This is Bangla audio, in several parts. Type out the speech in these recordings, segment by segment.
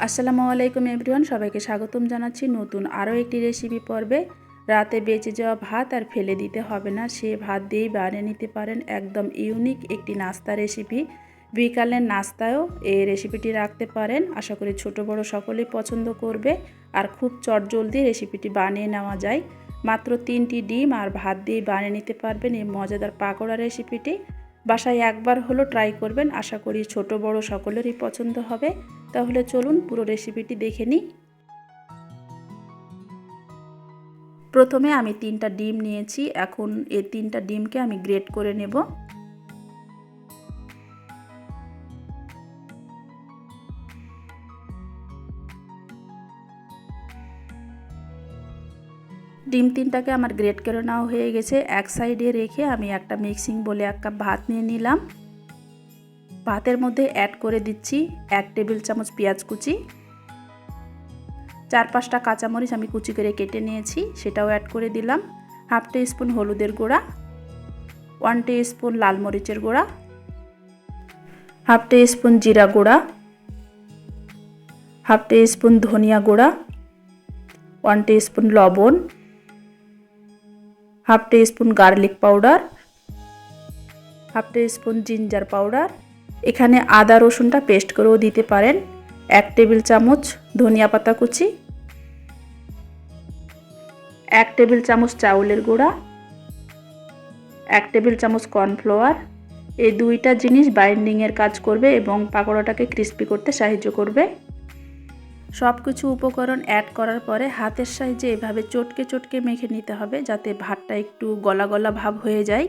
আসসালামু আলাইকুম এভরিওয়ান, সবাইকে স্বাগতম জানাচ্ছি নতুন আরও একটি রেসিপি পর্বে। রাতে বেঁচে যাওয়া ভাত আর ফেলে দিতে হবে না, সে ভাত দিয়েই বানিয়ে নিতে পারেন একদম ইউনিক একটি নাস্তা রেসিপি। বিকালের নাস্তায়ও এই রেসিপিটি রাখতে পারেন, আশা করি ছোট বড় সকলেই পছন্দ করবে আর খুব চটজলদি রেসিপিটি বানিয়ে নেওয়া যায়। মাত্র তিনটি ডিম আর ভাত দিয়ে বানিয়ে নিতে পারবেন এই মজাদার পাকোড়া রেসিপিটি। বাসায় একবার হলো ট্রাই করবেন। আশা করি ছোট বড় সকলেরই পছন্দ হবে। তাহলে চলুন পুরো রেসিপিটি দেখে নিই। প্রথমে আমি তিনটা ডিম নিয়েছি। এখন এই তিনটা ডিমকে আমি গ্রেট করে নেব। ডিম তিনটাকে আমার গ্রেট করে নেওয়া হয়ে গেছে। এক সাইডে রেখে আমি একটা মিক্সিং বলে এক কাপ ভাত নিয়ে নিলাম। ভাতের মধ্যে অ্যাড করে দিচ্ছি এক টেবিল চামচ পেঁয়াজ কুচি। চার পাঁচটা কাঁচামরিচ আমি কুচি করে কেটে নিয়েছি, সেটাও অ্যাড করে দিলাম। হাফ টি স্পুন হলুদের গুঁড়া, ওয়ান টি স্পুন লাল মরিচের গুঁড়া, হাফ টি স্পুন জিরা গুঁড়া, হাফ টি স্পুন ধনিয়া গুঁড়া, ওয়ান টি স্পুন লবণ half teaspoon garlic powder, half teaspoon ginger powder. এখানে আদা রসুনটা পেস্ট করেও দিতে পারেন। এক টেবিল চামচ ধনিয়া পাতা কুচি, এক টেবিল চামচ চাউলের গুঁড়া, এক টেবিল চামচ কর্নফ্লাওয়ার। এই দুইটা জিনিস বাইন্ডিংয়ের কাজ করবে এবং পাকোড়াটাকে ক্রিস্পি করতে সাহায্য করবে। সব কিছু উপকরণ অ্যাড করার পরে হাতের সাহায্যে এভাবে চটকে চটকে মেখে নিতে হবে যাতে ভাতটা একটু গলা গলা ভাব হয়ে যায়।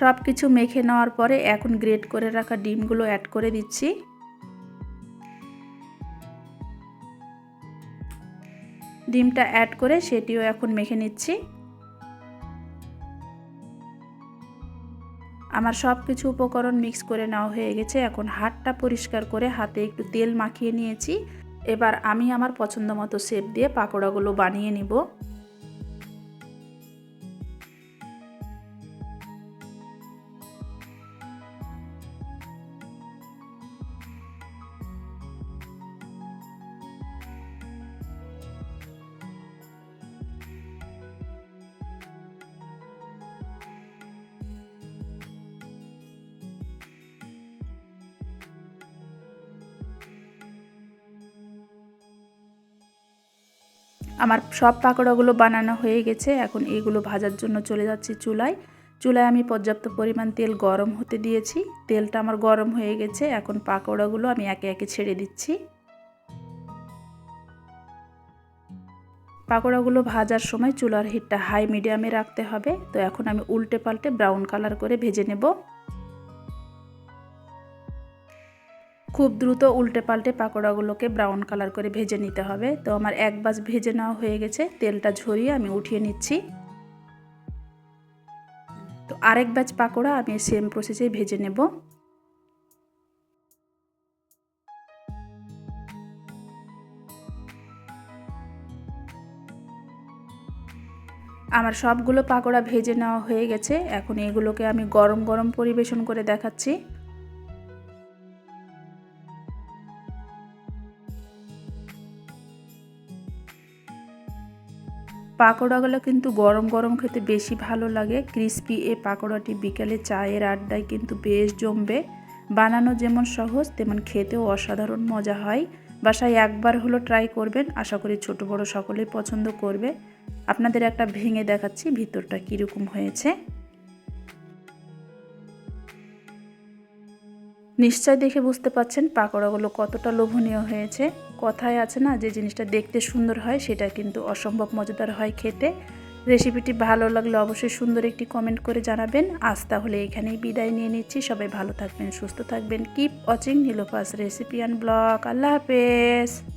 সব কিছু মেখে নেওয়ার পরে এখন গ্রেট করে রাখা ডিমগুলো অ্যাড করে দিচ্ছি। ডিমটা অ্যাড করে সেটিও এখন মেখে নিচ্ছি। আমার সব কিছু উপকরণ মিক্স করে নেওয়া হয়ে গেছে। এখন হাতটা পরিষ্কার করে হাতে একটু তেল মাখিয়ে নিয়েছি। এবার আমি আমার পছন্দ মতো শেপ দিয়ে পাকোড়াগুলো বানিয়ে নিব। আমার সব পাকোড়াগুলো বানানো হয়ে গেছে। এখন এগুলো ভাজার জন্য চলে যাচ্ছি চুলায়। চুলায় আমি পর্যাপ্ত পরিমাণ তেল গরম হতে দিয়েছি। তেলটা আমার গরম হয়ে গেছে। এখন পাকোড়াগুলো আমি একে একে ছেড়ে দিচ্ছি। পাকোড়াগুলো ভাজার সময় চুলার হিটটা হাই মিডিয়ামে রাখতে হবে। তো এখন আমি উল্টে পাল্টে ব্রাউন কালার করে ভেজে নেব। খুব দ্রুত উল্টে পাল্টে পাকোড়াগুলোকে ব্রাউন কালার করে ভেজে নিতে হবে। তো আমার এক বাস ভেজে নেওয়া হয়ে গেছে। তেলটা ঝরিয়ে আমি উঠিয়ে নিচ্ছি। তো আরেক ব্যাচ পাকোড়া আমি সেম প্রসেসেই ভেজে নেব। আমার সবগুলো পাকোড়া ভেজে নেওয়া হয়ে গেছে। এখন এগুলোকে আমি গরম গরম পরিবেশন করে দেখাচ্ছি। পাকোড়াগুলো কিন্তু গরম গরম খেতে বেশি ভালো লাগে। ক্রিস্পি এ পাকোড়াটি বিকেলে চায়ের আড্ডায় কিন্তু বেশ জমবে। বানানো যেমন সহজ, তেমন খেতেও অসাধারণ মজা হয়। বাসায় একবার হলো ট্রাই করবেন। আশা করি ছোট বড় সকলেই পছন্দ করবে। আপনাদের একটা ভেঙে দেখাচ্ছি ভিতরটা কীরকম হয়েছে। নিশ্চয় দেখে বুঝতে পাচ্ছেন পাকোড়াগুলো কতটা লোভনীয় হয়েছে। কথায় আছে না, যে জিনিসটা দেখতে সুন্দর হয় সেটা কিন্তু অসম্ভব মজাদার হয় খেতে। রেসিপিটি ভালো লাগলে অবশ্যই সুন্দর একটি কমেন্ট করে জানাবেন। আজ তাহলে এখানেই বিদায় নিয়ে নিচ্ছি। সবাই ভালো থাকবেন, সুস্থ থাকবেন। Keep watching Nilofa's recipe and blog আল্লাহ হাফেজ।